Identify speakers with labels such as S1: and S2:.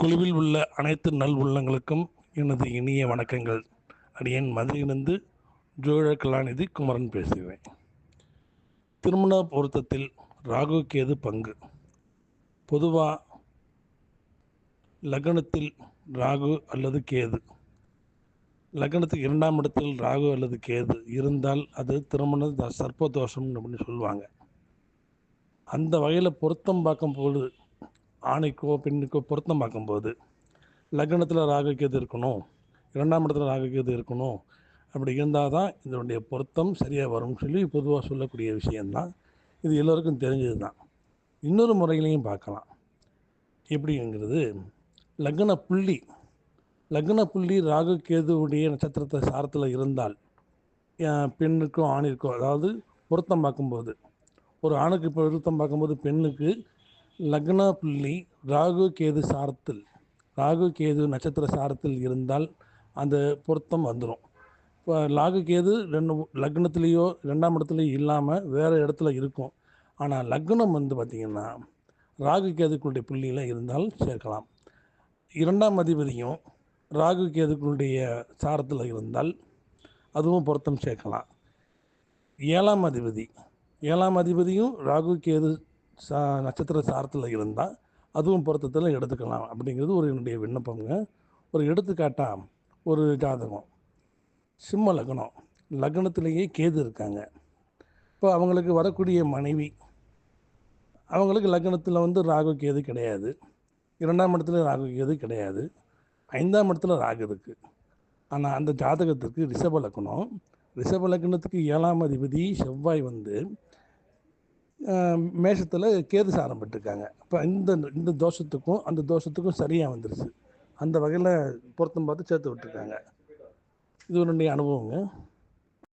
S1: குழுவில் உள்ள அனைத்து நல் உள்ளங்களுக்கும் எனது இனிய வணக்கங்கள். அடியேன் மதுரையிலிருந்து ஜோழ கலாநிதி குமரன் பேசுகிறேன். திருமண பொருத்தத்தில் ராகு கேது பங்கு. பொதுவாக லக்னத்தில் ராகு அல்லது கேது. லக்னத்துக்கு இரண்டாம் இடத்தில் ராகு அல்லது கேது இருந்தால் அது திருமண சர்ப்பதோஷம் அப்படின்னு சொல்லுவாங்க. அந்த வகையில் பொருத்தம் பார்க்கும்போது ஆணைக்கோ பெண்ணுக்கோ பொருத்தம் பார்க்கும்போது லக்னத்தில் ராகுக்கு எது இருக்கணும்? இரண்டாம் இடத்துல ராகுக்கு கேது இருக்கணும்? அப்படி இருந்தால் தான் இதனுடைய பொருத்தம் சரியாக வரும்னு சொல்லி பொதுவாக சொல்லக்கூடிய விஷயந்தான் இது எல்லோருக்கும் தெரிஞ்சது தான் இன்னொரு முறையிலையும் பார்க்கலாம். எப்படிங்கிறது லக்ன புள்ளி லக்ன புள்ளி ராகு கேதுவுடைய நட்சத்திரத்தை சாரத்தில் இருந்தால் பெண்ணுக்கும் ஆணிற்கும் அதாவது பொருத்தம் பார்க்கும்போது ஒரு ஆணுக்கு பொருத்தம் பார்க்கும்போது பெண்ணுக்கு லக்னா புள்ளி ராகு கேது சாரத்தில் ராகு கேது நட்சத்திர சாரத்தில் இருந்தால் அந்த பொருத்தம் வந்துடும் இப்போ ராகு கேது ரெண்டு லக்னத்துலேயோ ரெண்டாம் இடத்துலையோ இல்லாமல் வேறு இடத்துல இருக்கும். ஆனால் லக்னம் வந்து பார்த்திங்கன்னா ராகு கேதுக்களுடைய புள்ளியில் இருந்தால் சேர்க்கலாம். இரண்டாம் அதிபதியும் ராகு கேதுக்களுடைய சாரத்தில் இருந்தால் அதுவும் பொருத்தம் சேர்க்கலாம். ஏழாம் அதிபதி ஏழாம் அதிபதியும் ராகு கேது சா நட்சத்திர சாரத்தில் இருந்தால் அதுவும் பொருத்தத்தில் எடுத்துக்கலாம். அப்படிங்கிறது ஒரு என்னுடைய விண்ணப்பங்க. ஒரு எடுத்துக்காட்டாக ஒரு ஜாதகம். சிம்ம லக்னம். லக்னத்திலேயே கேது இருக்காங்க. இப்போ அவங்களுக்கு வரக்கூடிய மனைவி அவங்களுக்கு லக்னத்தில் வந்து ராகு கேது கிடையாது. இரண்டாம் இடத்துல ராகு கேது கிடையாது. ஐந்தாம் இடத்துல ராகு இருக்குது ஆனால் அந்த ஜாதகத்துக்கு ரிஷப லக்னம். ரிஷப லக்னத்துக்கு ஏழாம் அதிபதி செவ்வாய் வந்து மேஷத்தில் கேது சாரம் பெற்றிருக்காங்க. இப்போ இந்த இந்த தோஷத்துக்கும் அந்த தோஷத்துக்கும் சரியாக வந்துருச்சு. அந்த வகையில் பொருத்தம் பார்த்து சேர்த்து விட்டுருக்காங்க. இது என்னுடைய அனுபவங்க.